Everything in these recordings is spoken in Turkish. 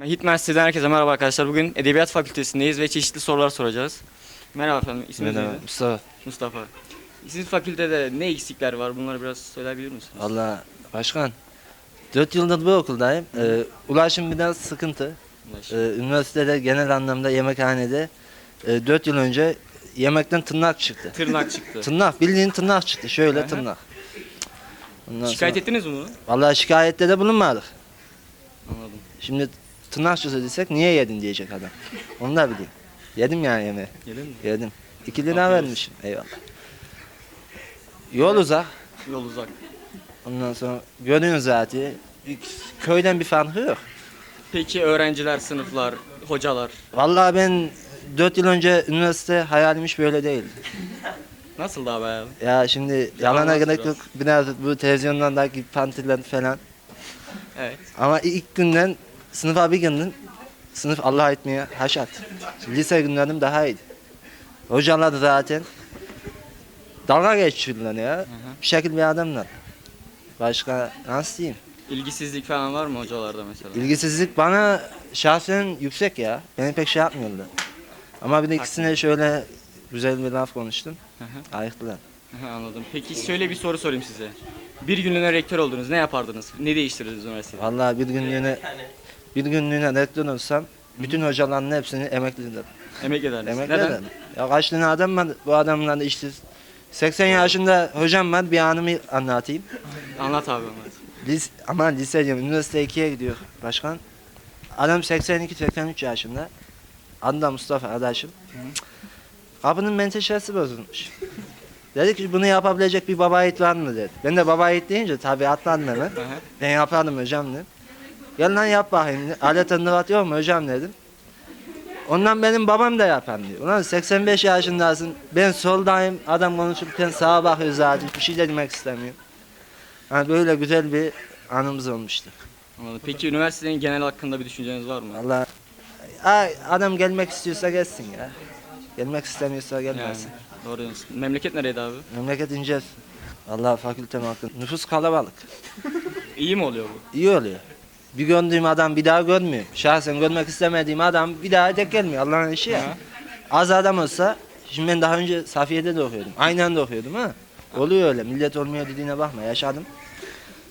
Hitman siteden herkese merhaba arkadaşlar. Bugün Edebiyat Fakültesindeyiz ve çeşitli sorular soracağız. Merhaba efendim, isminiz Merhaba neydi? Mustafa. Mustafa. Sizin fakültede ne eksikler var? Bunları biraz söyleyebilir misiniz? Valla başkan 4 yıldır bu okuldayım. Ee, ulaşım biraz sıkıntı. Ee, üniversitede genel anlamda yemekhanede 4 yıl önce yemekten tırnak çıktı. Tırnak çıktı. Tırnak bildiğin tırnak çıktı. Şöyle Aha. tırnak. Ondan Şikayet sonra, ettiniz mi bunu? Vallahi şikayette de bulunmadık. Anladım. Şimdi tırnakçısı desek niye yedin diyecek adam. Onu da bileyim. Yedim yani yemeği. Gelin mi? Yedim. 2 lira Afiyet vermişim. Eyvallah. Yol uzak. Yol uzak. Ondan sonra görüyorsun zaten. Köyden bir farkı yok. Peki öğrenciler, sınıflar, hocalar Vallahi ben 4 yıl önce üniversite hayalim hiç böyle değildi. nasıl daha bayağı? Ya şimdi yalana gerek biraz. yok. Biraz bu televizyonlardaki pantiler falan. Evet. Ama ilk günden sınıfa bir gündün sınıf Allah etmeye haşat. Lise günlerim daha iyiydi. Hocalar zaten dalga geçiyorlar ya. Bir şekil bir adamlar. Başka nasıl diyeyim? İlgisizlik falan var mı hocalarda mesela? İlgisizlik bana şahsen yüksek ya. Beni pek şey yapmıyorlar. Ama bir de ikisine şöyle güzel bir laf konuştum. Hı hı. Ayıktılar. Hı, Anladım. Peki şöyle bir soru sorayım size. Bir günlüğüne rektör oldunuz. Ne yapardınız? Ne değiştirirdiniz üniversitede? Vallahi bir günlüğüne bir günlüğüne olsam bütün hocaların hepsini emekli ederim. Emek ederdiniz. Emekli Neden? ederim. Ya kaç tane adam var bu adamlar da işsiz. 80 yaşında hocam var bir anımı anlatayım. Anlat abi anlat. Lis ama lise diyorum üniversite 2'ye gidiyor başkan. Adam 82-83 yaşında. Adı da Mustafa adaşım. Kapının menteşesi bozulmuş. Dedi ki bunu yapabilecek bir baba yiğit var mı dedi. Ben de baba yiğit deyince tabii. Hı hı. Ben yapardım hocam dedim. Gel lan yap bakayım. Alet anlıvat yok mu hocam dedim. Ondan benim babam da yapan diyor. Ulan 85 yaşındasın. Ben soldayım. Adam konuşurken sağa bakıyor zaten. Bir şey de demek istemiyor. Yani böyle güzel bir anımız olmuştu. Anladım. Peki üniversitenin genel hakkında bir düşünceniz var mı? Allah Ay, adam gelmek istiyorsa gelsin ya. Gelmek istemiyorsa Yani, gelmesin. doğru diyorsun. Memleket nereydi abi? Memleket ineceğiz. Allah fakültem hakkı. Nüfus kalabalık. İyi mi oluyor bu? İyi oluyor. Bir gördüğüm adam bir daha görmüyor. Şahsen görmek istemediğim adam bir daha tek gelmiyor. Allah'ın işi ya. Az adam olsa, şimdi ben daha önce Safiye'de de okuyordum. Aynı anda okuyordum ha. Oluyor öyle. Millet olmuyor dediğine bakma. Yaşadım.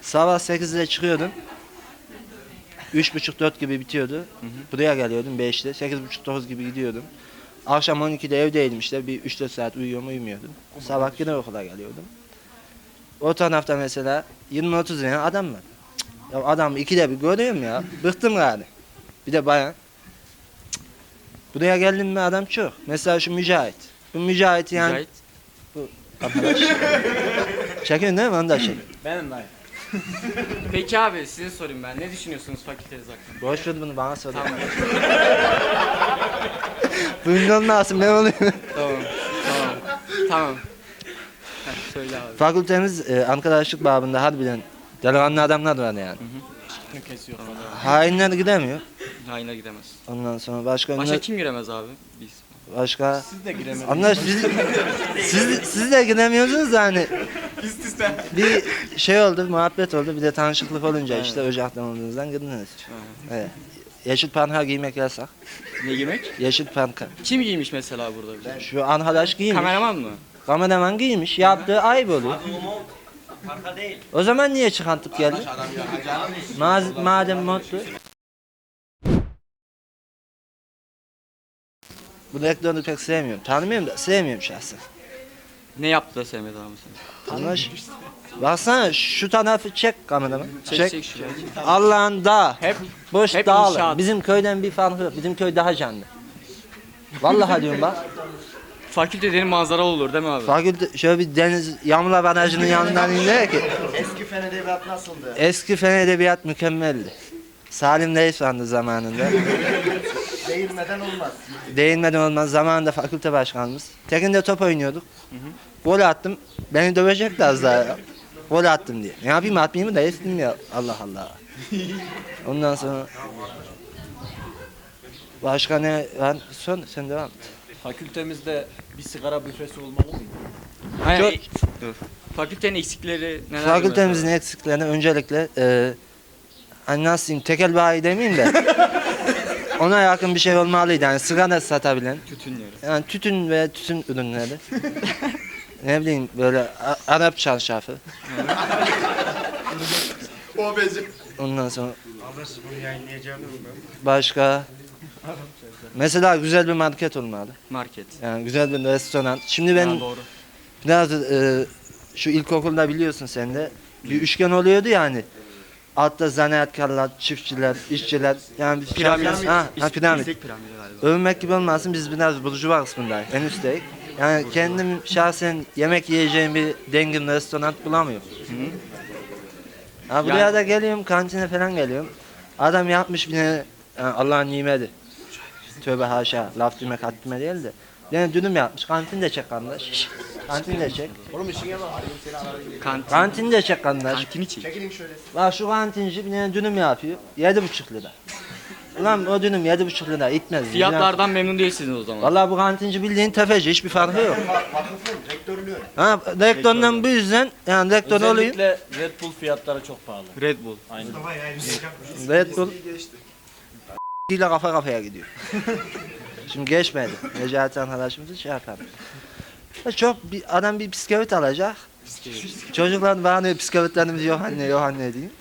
Sabah 8'de çıkıyordum. 3.30-4 gibi bitiyordu. Buraya geliyordum 5'te. 8.30-9 gibi gidiyordum. Akşam 12'de evdeydim işte. Bir 3-4 saat uyuyorum uyumuyordum. Sabah yine okula geliyordum. O tarafta mesela 20-30 tane adam var. Ya adam ikide bir görüyorum ya. Bıktım yani. Bir de bayan. Cık. Buraya geldim mi adam çok. Mesela şu Mücahit. Bu Mücahit yani. Mücahit. Arkadaş. Çekiyorsun değil mi? Onu da çek. Benim dayı. Peki abi size sorayım ben. Ne düşünüyorsunuz fakülteniz hakkında? Boş ver bunu bana söyle. Tamam. Bundan nasıl ben olayım. tamam. Tamam. Tamam. Heh, söyle abi. Fakültemiz e, arkadaşlık babında harbiden delikanlı adamlar var yani. Ne kesiyor? Hainler gidemiyor. Hainler gidemez. Ondan sonra başka Başka kim giremez abi? Biz. başka Siz de giremediniz. Onlar siz, siz, siz de gidemiyorsunuz da hani Üst üste. bir şey oldu, muhabbet oldu. Bir de tanışıklık olunca işte ocaktan olduğunuzdan girdiniz. Evet. Yeşil panha giymek yasak. Ne giymek? Yeşil panka. Kim giymiş mesela burada bize? Şu arkadaş giymiş. Kameraman mı? Kameraman giymiş. Yaptığı ayıp oluyor. O zaman niye çıkartıp geldi? Maz- madem mutlu. Bu rektörü pek sevmiyorum. Tanımıyorum da sevmiyorum şahsen. Ne yaptı da sevmedi abi seni? Anlaş. Baksana şu tarafı çek kameraman. Çek Çek. çek şuraya. Allah'ın dağı. Hep Boş hep inşaat. Bizim köyden bir farkı yok. Bizim köy daha canlı. Vallahi diyorum bak. Fakültenin manzara olur değil mi abi? Fakülte şöyle bir deniz Yamla Barajı'nın yanından ki. Eski fen edebiyat nasıldı? Eski fen edebiyat mükemmeldi. Salim Reis vardı zamanında. Değirmeden olmaz. Değinmeden olmaz. Zamanında fakülte başkanımız. Tekinde top oynuyorduk. Gol attım. Beni dövecekti az daha ya. Gol attım diye. Ne yapayım atmayayım mı da ettim ya. Allah Allah. Ondan sonra Başka ne? Ben son sen devam et. Fakültemizde bir sigara büfesi olmalı mıydı? Hayır, Çok- e- dur. Fakültenin eksikleri neler? Fakültemizin eksiklerini öncelikle e, hani nasıl diyeyim tekel bayi demeyeyim de ona yakın bir şey olmalıydı. Yani sigara satabilen. Tütün diyoruz. Yani tütün ve tütün ürünleri. ne bileyim böyle A- Arap çarşafı. Ondan sonra başka mesela güzel bir market olmalı. Market. Yani güzel bir restoran. Şimdi ben Ha, doğru. biraz e, şu ilkokulda biliyorsun sen de bir üçgen oluyordu yani. Altta zanaatkarlar, çiftçiler, işçiler yani biz Piramit. Ha, ha, piramit. İzlek piramidi galiba. Övünmek gibi olmasın biz biraz burjuva kısmındayız. En üstteyiz. Yani kendim şahsen yemek yiyeceğim bir dengin restoran bulamıyorum. Ha, buraya da geliyorum kantine falan geliyorum. Adam yapmış bir yani Allah'ın nimeti. Tövbe haşa laf demek haddime değil de. Bir tane dürüm yapmış kantin de çek kardeş. Kantin de çek. Oğlum işine bak. Kantin. Kantin de çek kardeş. Kantini çek. Çekilin şöyle. Bak şu kantinci bir tane dürüm yapıyor. Yedi buçuk lira. Ulan o dürüm yedi buçuk lira itmez. Fiyatlardan memnun değilsiniz o zaman. Vallahi bu kantinci bildiğin tefeci hiçbir farkı yok. Vakıfın rektörlüğü. Ha, rektörden bu yüzden yani rektör olayım. Özellikle Red Bull fiyatları çok pahalı. Red Bull. Aynen. Red Bull ile kafa kafaya gidiyor. Şimdi geçmedi. Necati arkadaşımızı şey yapalım. Ya Çok bir adam bir bisküvit alacak. Çocuklar bana diyor bisküvitlerimiz yok anne yok anne diyeyim.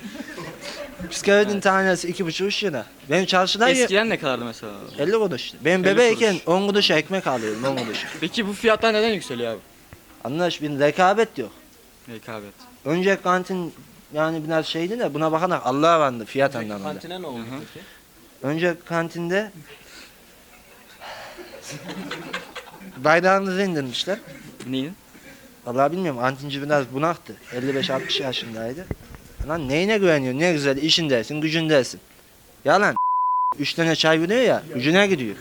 Bisküvitin tanesi iki buçuk üç lira. Benim çarşıda Eskiden ne kadardı mesela? 50 kuruş. Ben 50 bebeyken kuruş. 10 kuruş ekmek alıyorum 10 kuruş. Peki bu fiyatlar neden yükseliyor abi? Anlaş bir rekabet yok. Rekabet. Önce kantin yani biraz şeydi de buna bakarak Allah'a vandı fiyat anlamında. kantine ne oldu peki? Önce kantinde bayrağımızı indirmişler. Neyin? Vallahi bilmiyorum kantinci biraz bunaktı. 55-60 yaşındaydı. Lan neyine güveniyor? Ne güzel işindesin, gücündesin. Yalan. Üç tane çay veriyor ya, gücüne gidiyor.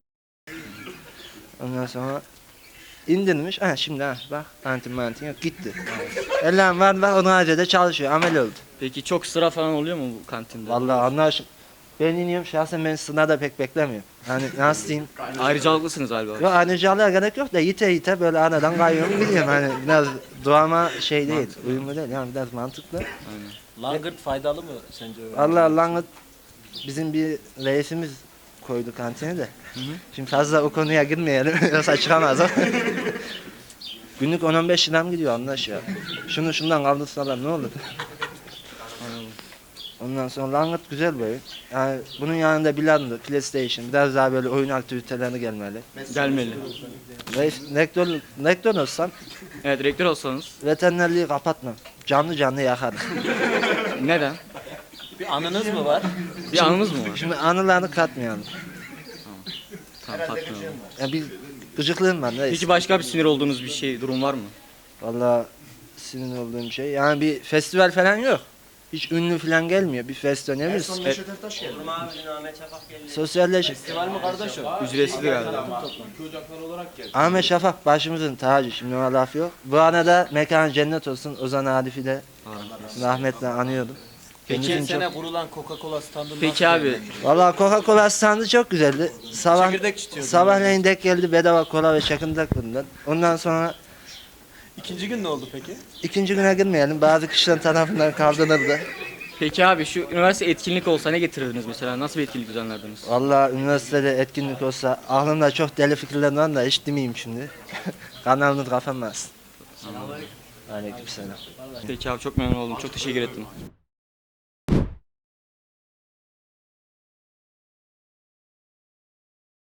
Ondan sonra indirmiş. Ha şimdi ha bak kantin mantin yok gitti. Ellen var var onun haricinde çalışıyor. Amel oldu. Peki çok sıra falan oluyor mu bu kantinde? Vallahi anlaşım. Ben iniyorum şahsen ben sınavda pek beklemiyorum. Hani nasıl diyeyim? Ayrıcalıklısınız galiba. Yok ayrıcalığa gerek yok da yite yite böyle aradan kayıyorum gidiyorum. Hani biraz doğama şey değil, uyumlu değil. Yani biraz mantıklı. Aynen. Langırt faydalı mı sence? öyle? Allah langıt bizim bir reisimiz koydu kantine de. Şimdi fazla o konuya girmeyelim. Yoksa çıkamaz o. Günlük 10-15 liram gidiyor anlaş ya. Şunu şundan kaldırsalar ne olur? Ondan sonra Langırt güzel bir oyun. Yani bunun yanında bilardo, PlayStation, biraz daha böyle oyun aktiviteleri gelmeli. Gelmeli. Reis, rektör, rektör olsam Evet rektör olsanız. veterinerliği kapatmam. Canlı canlı yakarım. Neden? Bir anınız mı var? Bir anınız mı var? Şimdi anılarını katmayalım. Tamam katmıyorum. Ya bir gıcıklığım var reis. Peki başka bir sinir olduğunuz bir şey durum var mı? Valla sinir olduğum şey. Yani bir festival falan yok. Hiç ünlü falan gelmiyor. Bir festivalimiz. Son Neşet Ertaş geldi. Sosyalleş. Festival mi kardeş o? Ücretsiz galiba. Ahmet Şafak başımızın tacı. Şimdi ona laf yok. Bu arada mekan cennet olsun. Ozan Arif'i de rahmetle anıyordum. Geçen Kendisini sene çok... kurulan Coca-Cola standı Peki abi? Valla Coca-Cola standı çok güzeldi. Sabah, Çekirdek içiyordun. sabahleyin dek geldi bedava kola ve çakındak bundan. Ondan sonra İkinci gün ne oldu peki? ikinci güne girmeyelim. Bazı kişilerin tarafından kaldırıldı. Peki abi şu üniversite etkinlik olsa ne getirirdiniz mesela? Nasıl bir etkinlik düzenlerdiniz? Valla üniversitede etkinlik olsa aklımda çok deli fikirler var da hiç demeyeyim şimdi. Kanalınız kafamaz. Aleykümselam. Peki abi çok memnun oldum. Çok teşekkür ettim.